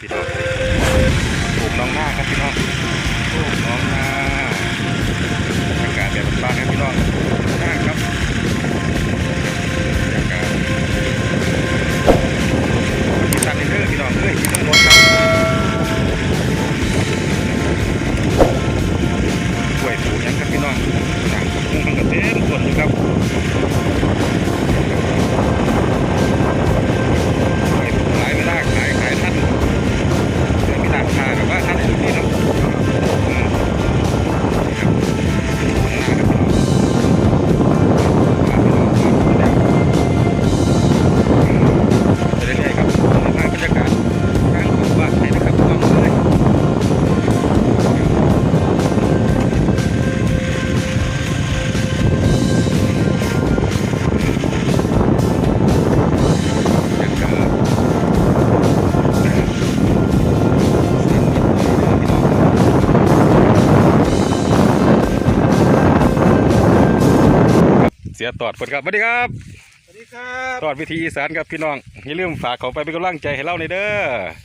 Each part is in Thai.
พี่น้องปลูกน้องหน้าครับพี่น้องปลูกน้องหน้าบรรยากาศแบบบ้านครับพี่น้อง ยตอดคนครับสวัสดีครับสวัสดีครับตอดวิธีอีสานครับพี่น้องอย่าลืมฝากเขาไปเป็นกำลังใจให้เราในอยเด้อ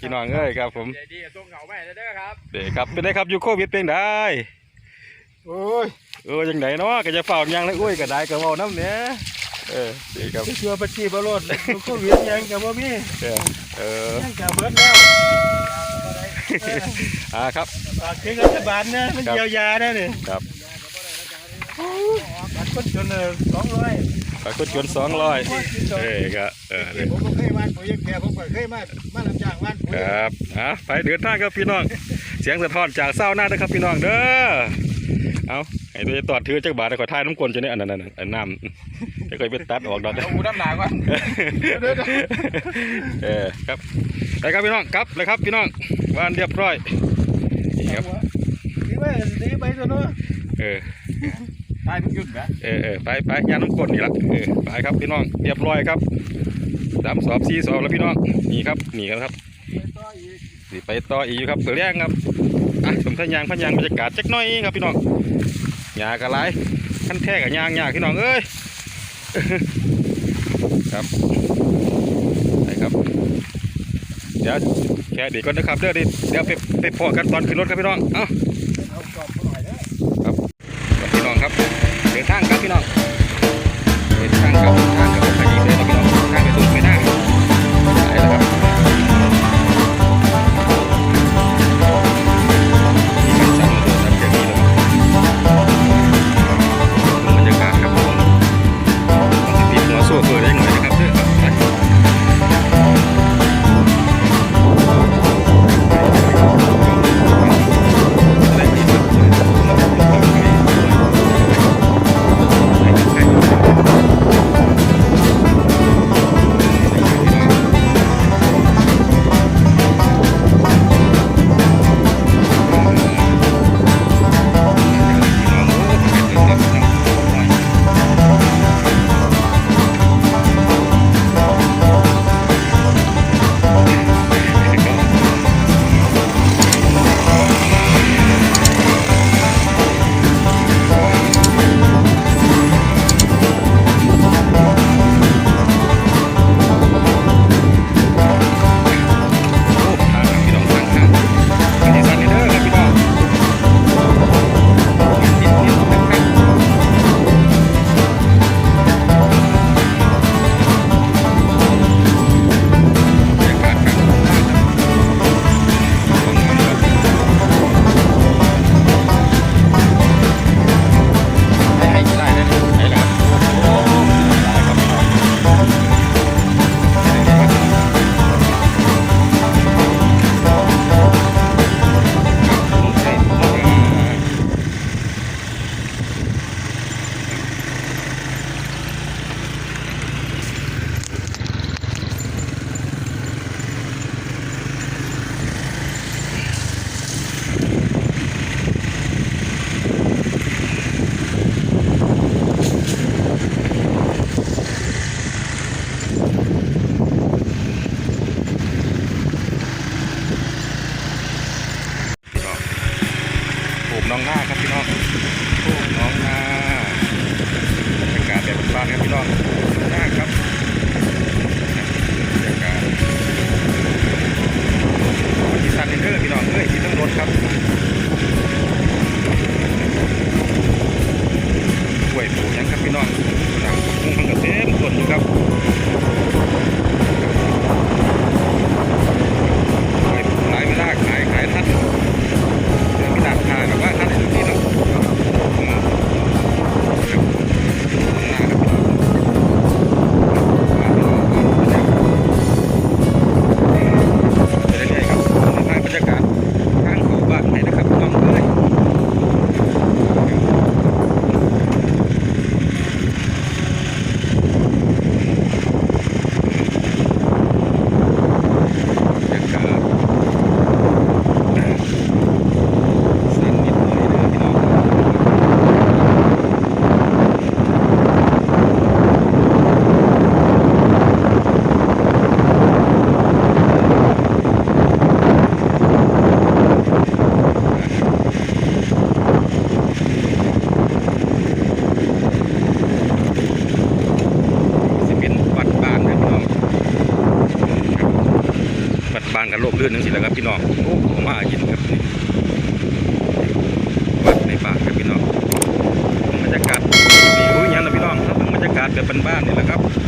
พี่น้องเอ้ยครับผมใจดีส่งเหงาไปเด้อครับเด้ครับเป็นไงครับอยู่โควิดเป็นได้โอ้ยเออยังไหนเนาะก็จะเฝ้ายังเลยอุ้ยก็ได้ก็เว้าน้ำเนี้ยเออดีครับเชื่อปฏิบัติรถโควิดยังกับว่ามีเออเออยังกับเบิดแล้วอ่าครับฝากถึงรัฐบาลนะมันเยียวยาได้เนี่ยครับ บัตรคนจนเลยสองร้อยฝากกดจนสองร้อยเอ้ยก็เออเด้อผมก็เคยบ้านผมยังแค่ผมก็เคยมามาลำจางบ้านครับอะไปเดินทางครับพี่น้อง เสียงสะท้อนจากเศร้าหน้าเด้อครับพี่น้องเด้อเอาไอ้ตัวจะตอดถือจักบาทได้ขอทายน้ำกลนจะเนี่ยอันนั้นอันนั้นอันน้ำจะเคยไปตัดออกดอกเอาน้ำหนักวะเออครับไปครับพี่น้องครับเลยครับพี่น้องบ้านเรียบร้อยนี่ครับดีไปดีไปตัวนู้นเออ ตายทุกยุดนะเออเออไปไปยาน้ำกรดนี่ละเออไปครับพี่น้องเรียบร้อยครับสามสอบสี่สอบแล้วพี่น้องนี่ครับหนีกันครับสิไปต่ออีกอยู่ครับเสือแรงครับอะสมทานยางพันยางบรรยากาศจักหน้อยครับพี่น้องหยากระไรขั้นแท้กับยางหยาพี่น้องเอ้ยครับไปครับเดี๋ยวแค่เด็กก่อนนะครับเดี๋ยวดิเดี๋ยวไปไปพอกันตอนขึ้นรถครับพี่น้องเอ้าครับพี่น้องครับ เป็นทางครับพี่น้องเดินทางครับทางกับไปอีกเลยนะพี่น้องทางไปสู่ไม่ได้ไปแล้วครับ ปลูกน้องหน้าครับพี่น้องปลูกน้องหน้าบรรยากาศแบบบ้านครับพี่น้องหน้าครับบรรยากาศที่สันเดอร์พี่น้องเอ้ยที่ต้องรถครับ ลื่นนึงสิแหละครับพี่น้องโอ้ผมมากินครับนี่วัดในป่าครับพี่น้องบรรยากาศนี่รู้ยังนะพี่น้องครับบรรยากาศแบบบ้านๆ